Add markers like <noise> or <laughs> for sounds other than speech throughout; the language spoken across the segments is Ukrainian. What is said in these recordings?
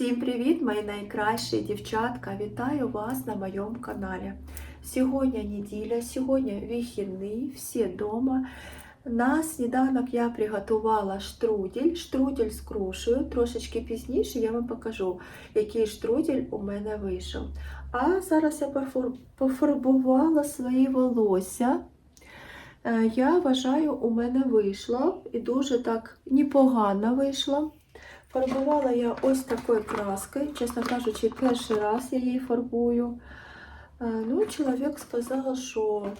Всім привіт, мої найкращі дівчатка! Вітаю вас на моєму каналі. Сьогодні неділя, сьогодні вихідний, всі вдома. На сніданок я приготувала штрудель, штрудель з крушею. Трошечки пізніше я вам покажу, який штрудель у мене вийшов. А зараз я пофарбувала свої волосся. Е, Я вважаю, у мене вийшло і дуже так непогано вийшло. Фарбувала я ось такою краскою. Чесно кажучи, перший раз я її фарбую. Е, Ну, чоловік сказав, що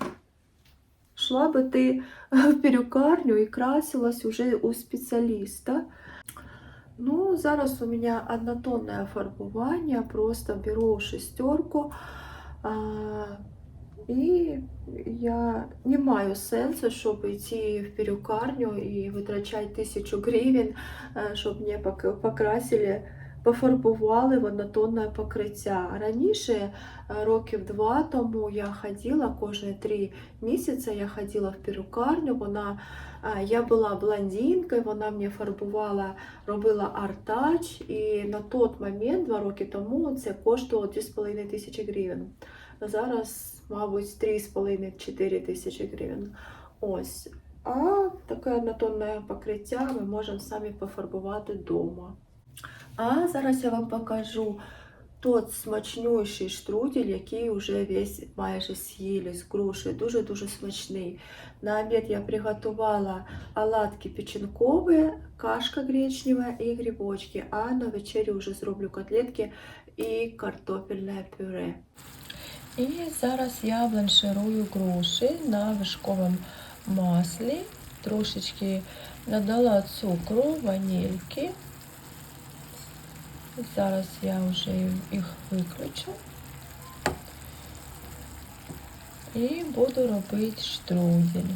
шла би ти в перукарню і красилась уже у спеціаліста. Ну, зараз у мене однотонне фарбування, просто беру шестерку. І я не маю сенсу, щоб йти в перукарню і витрачати тисячу гривень, е, щоб мені пок- покрасили, пофарбували в однотонне покриття. Раніше, е, років два тому, я ходила кожні три місяці, я ходила в перукарню. Вона, е, я була блондинкою, вона мені фарбувала, робила артач, і на той момент, два роки тому, це коштувало 2,5 тисячі гривень. Зараз, мабуть, 3,5-4 тисячі гривень. Ось. А таке однотонне покриття ми можемо самі пофарбувати вдома. А зараз я вам покажу тот смачнющий штрудель, який вже весь майже з'їли з грушею. Дуже-дуже смачний. На обід я приготувала оладки печінкові, кашка гречнева і грибочки. А на вечерю вже зроблю котлетки і картопельне пюре. І зараз я бланширую груші на вишковому маслі. Трошечки додала цукру, ванільки. Зараз я вже їх виключу. І буду робити штрудель.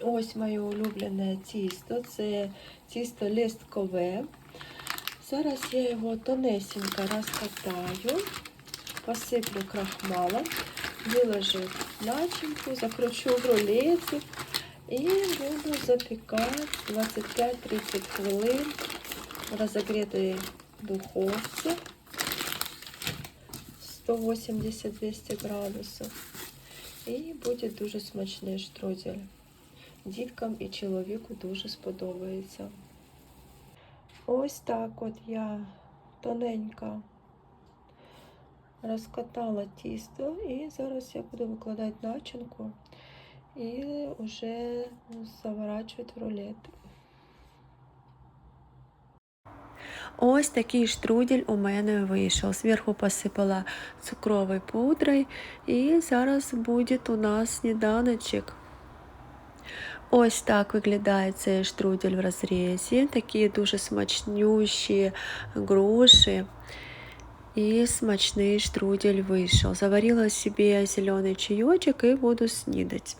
Ось моє улюблене тісто. Це тісто листкове. Зараз я його тонесенько розкатаю посыплю крахмалом, выложу начинку, закручу в рулетик и буду запекать 25-30 хвилин в духовце 180-200 градусов. І буде дуже смачний штрудель. Діткам і чоловіку дуже сподобається. Ось так от я тоненько розкатала тісто і зараз я буду викладати начинку і вже заворачувати рулет. Ось такий штрудель у мене вийшов. Зверху посипала цукровою пудрою. І зараз буде у нас сніданочок. Ось так виглядає цей штрудель в розрізі. Такі дуже смачнющі груші И смачный штрудель вышел. Заварила себе зеленый чаечек и буду снідати.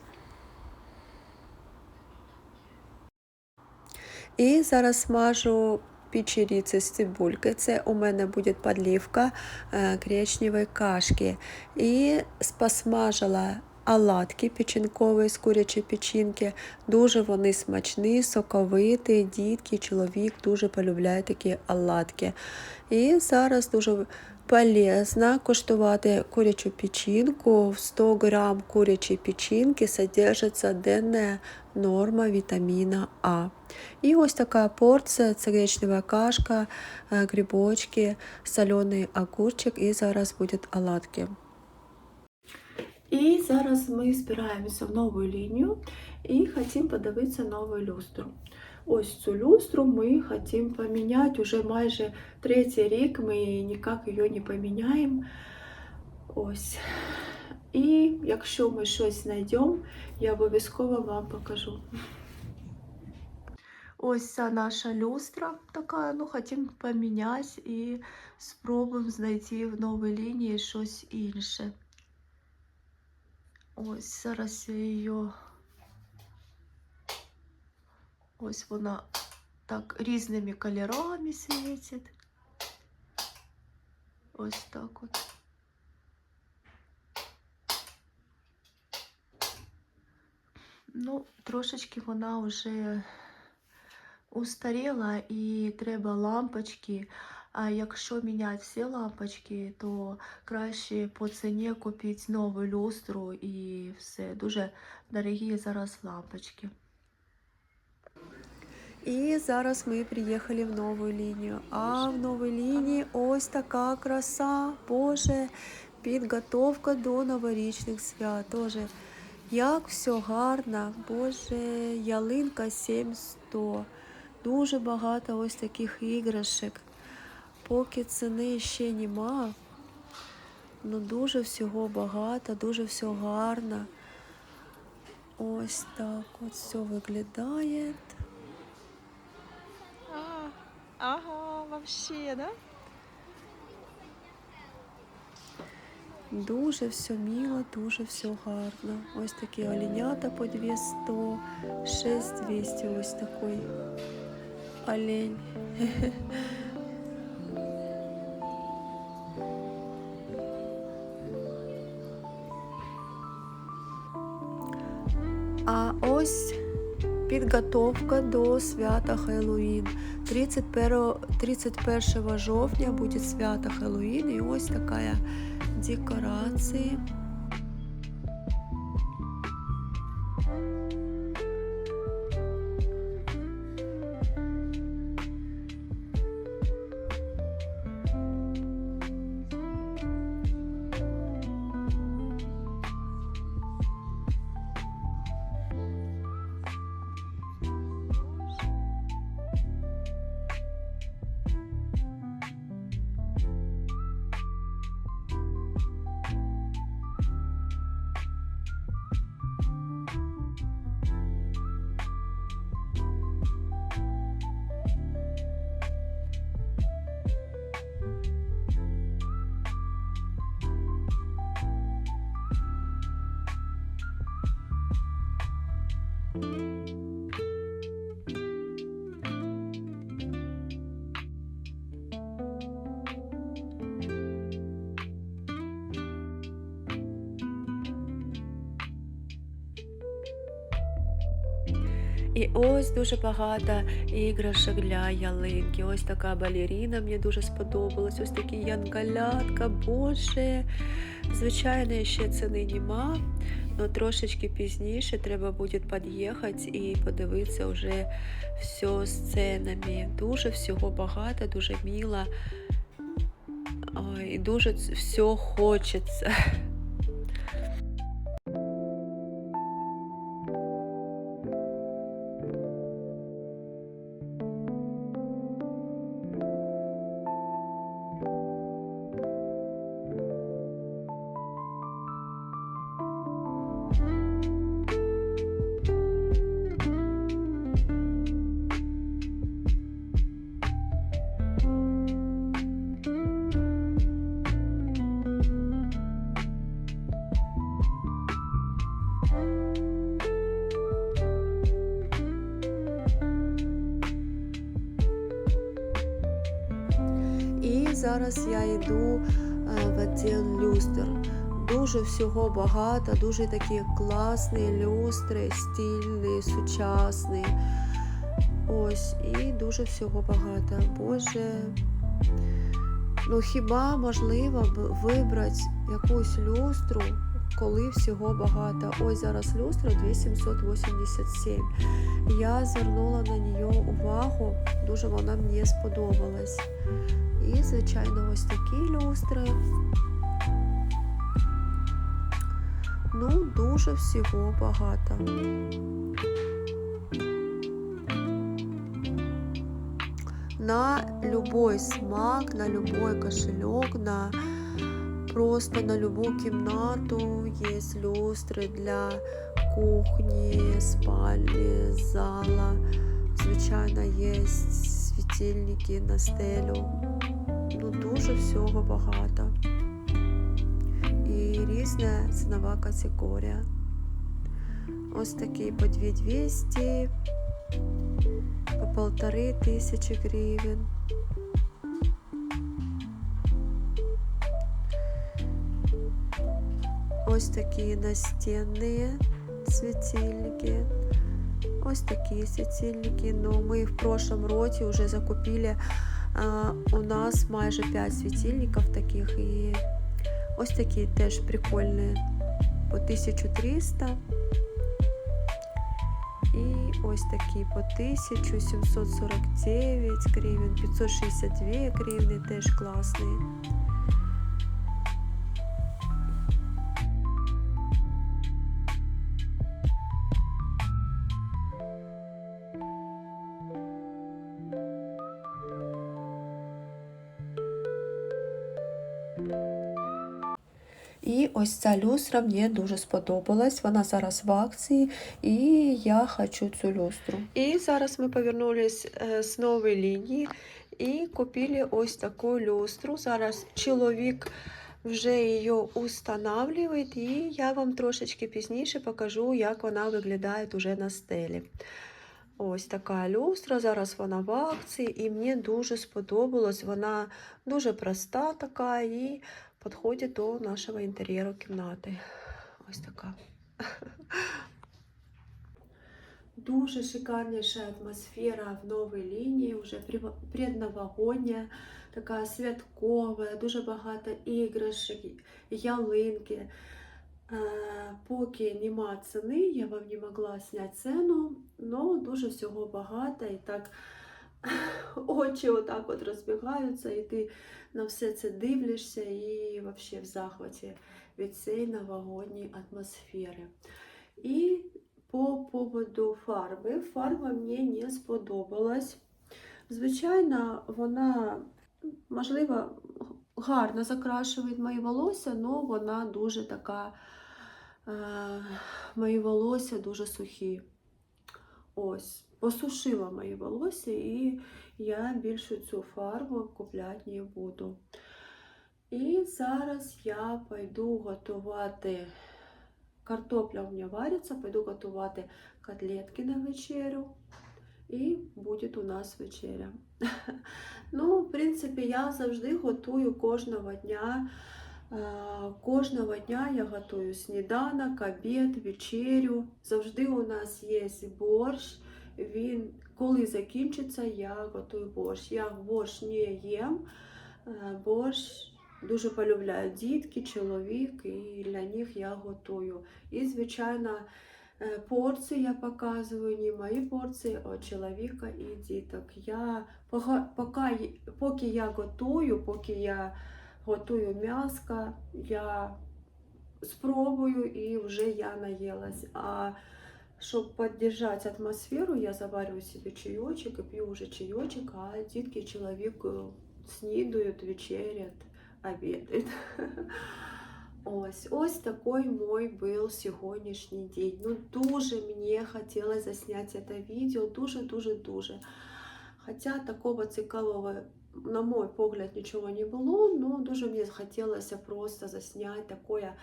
І зараз смажу печеріці з цибулькою. Це у мене буде підливка е, гречневої кашки. І посмажила оладки печінкові з курячої печінки. Дуже вони смачні, соковиті, дітки, чоловік дуже полюбляє такі оладки. І зараз дуже полезно куштувати курячу печінку. В 100 грам курячої печінки содержиться денна норма вітаміна А. І ось така порція це гречнева кашка, е, грибочки, солений огурчик і зараз будуть оладки. І зараз ми збираємося в нову лінію і хочемо подивитися нову люстру. Ось цю люстру ми хочемо поміняти уже майже третій рік, ми ніяк її не поміняємо. Ось. І якщо ми щось знайдемо, я обов'язково вам покажу. Ось ця наша люстра така, ну хотім поміняти і спробуємо знайти в новій лінії щось інше. Ось зараз я її. Ось вона так різними кольорами світить. Ось так от. Ну, трошечки вона вже устаріла і треба лампочки А якщо міняти всі лампочки, то краще по ціні купити нову люстру і все. Дуже дорогі зараз лампочки. І зараз ми приїхали в нову лінію. А в новій лінії ось така краса. Боже, підготовка до новорічних свят. Тоже як все гарно, Боже, ялинка 700. Дуже багато ось таких іграшок. Поки ціни ще нема, ну дуже всього багато, дуже все гарно. Ось так от все виглядає. А, ага, вообще, да? Дуже все мило, дуже все гарно. Ось такі оленята по 200, 6200 ось такий олень. <laughs> підготовка до свята Хэллоуин. 31, 31 жовтня буде свято Хэллоуин. і ось така декорації. І ось дуже багато іграшок для ялинки. Ось така балеріна мені дуже сподобалась. Ось такі янголятка, боже. Звичайно, ще ціни нема, але трошечки пізніше треба буде під'їхати і подивитися вже все з ценами. Дуже всього багато, дуже мило. Ой, дуже все хочеться. Зараз я йду е, в відділ люстр. Дуже всього багато, дуже такі класні люстри, стильні, сучасні. Ось, і дуже всього багато. Боже. Ну хіба можливо вибрати якусь люстру, коли всього багато? Ось зараз люстра 2787. Я звернула на неї увагу, дуже вона мені сподобалась. І, звичайно, ось такі люстри. Ну, дуже всього багато. На любой смак, на любой кошелек, на просто на любую кімнату есть люстри для кухні, спальні, зала. Звичайно, є світильники на стелю. Дуже всього багато. І різна цінова категорія. Ось такий по 2200, по полтори тисячі гривень. Ось такі настінні світильники. Ось такі світильники. Ну, ми в прошлом році вже закупили у нас майже 5 світильників таких і ось такі теж прикольні по 1300. І ось такі по 1749 гривень, 562 гривні теж класні. Ця люстра мені дуже сподобалась. Вона зараз в акції, і я хочу цю люстру. І зараз ми повернулись е, з нової лінії і купили ось таку люстру. Зараз чоловік вже її устанавливає, і я вам трошечки пізніше покажу, як вона виглядає уже на стелі. Ось така люстра, зараз вона в акції, і мені дуже сподобалось. Вона дуже проста така і підходить до нашого інтер'єру кімнати. Ось така. <laughs> Дуже шикарніша атмосфера в новій лінії, вже предновогодня, така святкова, дуже багато іграшок, ялинки. Поки нема ціни, я вам не могла зняти ціну, але дуже всього багато і так очі отак от розбігаються, і ти на все це дивишся і взагалі в захваті від цієї новогодньої атмосфери. І по поводу фарби. Фарба мені не сподобалась. Звичайно, вона, можливо, гарно закрашує мої волосся, але вона дуже така, е, мої волосся дуже сухі. Ось, посушила мої волосся, і я більше цю фарбу купляти не буду. І зараз я пойду готувати Картопля у мене вариться, пойду готувати котлетки на вечерю. І буде у нас вечеря. <laughs> Ну, в принципі, я завжди готую кожного дня. Кожного дня я готую сніданок, обід, вечерю. Завжди у нас є борщ. Він, коли закінчиться, я готую борщ. Я борщ не їм. Е, Борщ дуже полюбляють дітки, чоловік, і для них я готую. І, звичайно, е, порції я показую, не мої порції, а чоловіка і діток. Я, поки, поки я готую, поки я готую м'яско, я спробую і вже я наїлась. щоб підтримати атмосферу, я заварюю собі чайочок і п'ю вже чайочок, а дітки і чоловік е, снідують, вечерять обідають. <laughs> Ось, ось такий мой був сьогоднішній день. Ну, дуже мені хотілося засняти це відео, дуже-дуже-дуже. Хоча такого цікавого, на мой погляд, нічого не було, але дуже мені хотілося просто засняти таке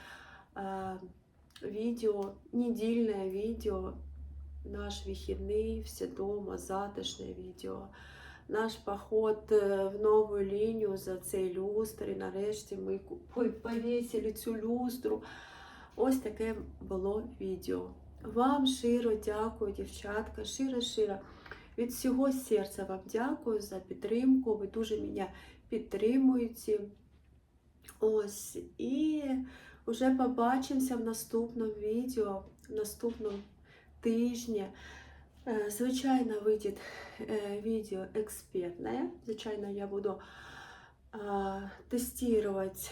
е, відео, недільне відео, наш вихідний, все дома, затишне відео наш поход е, в нову лінію за цей люстр. І нарешті ми повісили цю люстру. Ось таке було відео. Вам щиро дякую, дівчатка, щиро-щиро. Від всього серця вам дякую за підтримку. Ви дуже мене підтримуєте. Ось. І вже побачимося в наступному відео, в наступному тижні. Е, Звичайно, вийде е, відео експертне. Звичайно, я буду тестировать,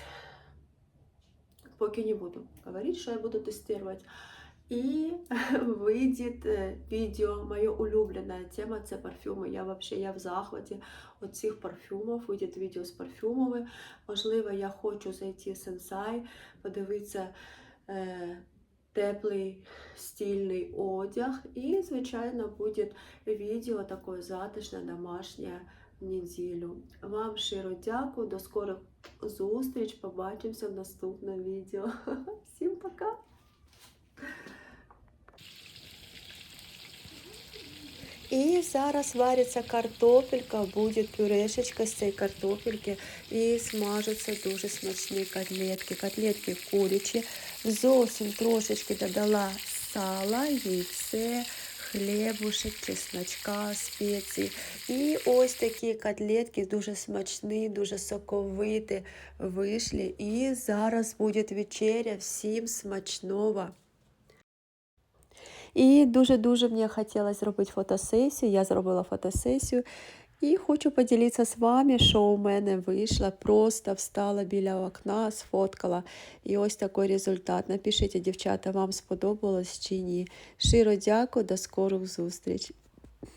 поки не буду говорити, що я буду тестувати. І <laughs> вийде е, відео, моя улюблена тема це парфюми. Я вообще я в захваті від цих парфюмів. Вийде відео з парфюмами. Можливо, я хочу зайти в сенсай, подивитися. Е, теплий стильний одяг. І, звичайно, буде відео таке затишне, домашнє в неділю. Вам щиро дякую, до скорих зустріч. Побачимося в наступному відео. <laughs> Всім пока! І зараз вариться картопелька, буде пюрешечка з цієї картопельки і смажаться дуже смачні котлетки. Котлетки курячі. Зовсім трошечки додала сала, яйце, хлібушек, чесночка, спеції. І ось такі котлетки дуже смачні, дуже соковиті вийшли. І зараз буде вечеря. Всім смачного! І дуже-дуже мені хотілося зробити фотосесію. Я зробила фотосесію. І хочу поділитися з вами, що у мене вийшло. Просто встала біля окна, сфоткала. І ось такий результат. Напишіть, дівчата, вам сподобалось чи ні. Широ дякую, до скорих зустріч.